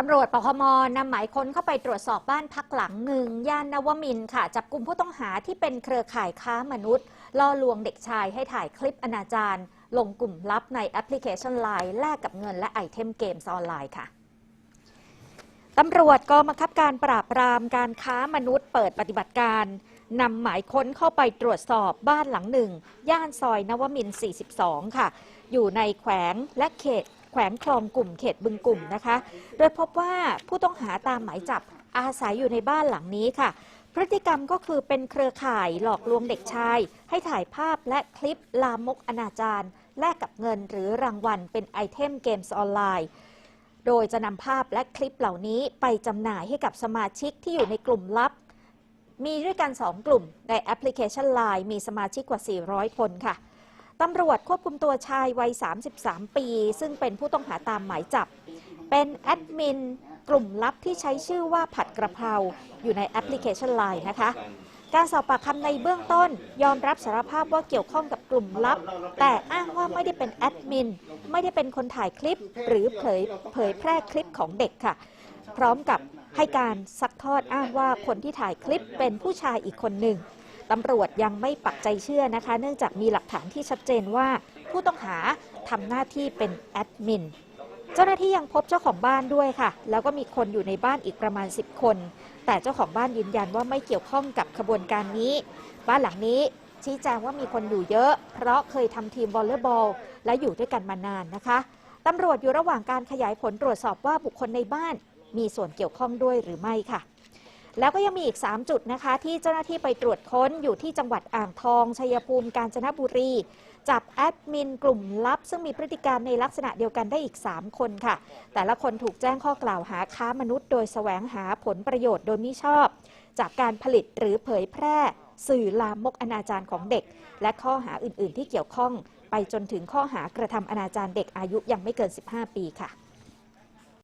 ตำรวจปคมนำหมายค้นเข้าไปตรวจสอบบ้านพักหลังหนึ่งย่านนวมินค่ะ จับกลุ่มผู้ต้องหาที่เป็นเครือข่ายค้ามนุษย์ ล่อลวงเด็กชายให้ถ่ายคลิปอนาจารลงกลุ่มลับในแอปพลิเคชัน Line แลกกับเงินและไอเทมเกมส์ออนไลน์ค่ะตำรวจกองบังคับการปราบปรามการค้ามนุษย์ เปิดปฏิบัติการนำหมายค้นเข้าไปตรวจสอบบ้านหลังหนึ่ง ย่านซอยนวมิน 42 ค่ะ อยู่ในแขวงและเขต วงคลองกลุ่มเขตบึงกลุ่มนะคะ โดยพบว่าผู้ต้องหาตามหมายจับอาศัยอยู่ในบ้านหลังนี้ค่ะ พฤติกรรมก็คือเป็นเครือข่ายหลอกลวงเด็กชาย ให้ถ่ายภาพและคลิปลามกอนาจารแลกกับเงินหรือรางวัลเป็นไอเทมเกมส์ออนไลน์ โดยจะนำภาพและคลิปเหล่านี้ไปจำหน่ายให้กับสมาชิกที่อยู่ในกลุ่มลับ มีด้วยกัน 2 กลุ่มในแอปพลิเคชัน Line มีสมาชิกกว่า 400 คนค่ะ ตำรวจควบคุมตัวชายวัย 33 ปี ซึ่งเป็นผู้ต้องหาตามหมายจับ เป็นแอดมินกลุ่มลับที่ใช้ชื่อว่าผัดกระเพราอยู่ในแอปพลิเคชัน Line นะคะ การสอบปากคำในเบื้องต้น ยอมรับสารภาพว่าเกี่ยวข้องกับกลุ่มลับ แต่อ้างว่าไม่ได้เป็นแอดมิน ไม่ได้เป็นคนถ่ายคลิป หรือเผยเผยแพร่คลิปของเด็กค่ะ พร้อมกับให้การซักทอดอ้างว่าคนที่ถ่ายคลิปเป็นผู้ชายอีกคนหนึ่ง ตำรวจยังไม่ปักใจเชื่อนะคะ เนื่องจากมีหลักฐานที่ชัดเจนว่า ผู้ต้องหาทำหน้าที่เป็นแอดมินเจ้าหน้าที่ยังพบเจ้าของบ้านด้วยค่ะ แล้วก็มีคนอยู่ในบ้านอีกประมาณ 10 คน แต่เจ้าของบ้านยืนยันว่าไม่เกี่ยวข้องกับขบวนการนี้ บ้านหลังนี้ชี้แจงว่ามีคนอยู่เยอะ เพราะเคยทำทีมวอลเลย์บอล และอยู่ด้วยกันมานานนะคะตำรวจอยู่ระหว่างการขยายผลตรวจสอบว่าบุคคลในบ้านมีส่วนเกี่ยวข้องด้วยหรือไม่ค่ะ แล้วก็ยังมีอีก 3 จุดนะคะ ที่เจ้าหน้าที่ไปตรวจค้นอยู่ที่จังหวัดอ่างทอง ชัยภูมิ กาญจนบุรี จับแอดมินกลุ่มลับ ซึ่งมีพฤติการในลักษณะเดียวกันได้อีก 3 คนค่ะ แต่ละคนถูกแจ้งข้อกล่าวหาค้ามนุษย์โดยแสวงหาผลประโยชน์โดยมิชอบ จากการผลิตหรือเผยแพร่สื่อลามกอนาจารของเด็ก และข้อหาอื่น ๆ ที่เกี่ยวข้อง ไปจนถึงข้อหากระทำอนาจารเด็กอายุยังไม่เกิน 15 ปีค่ะ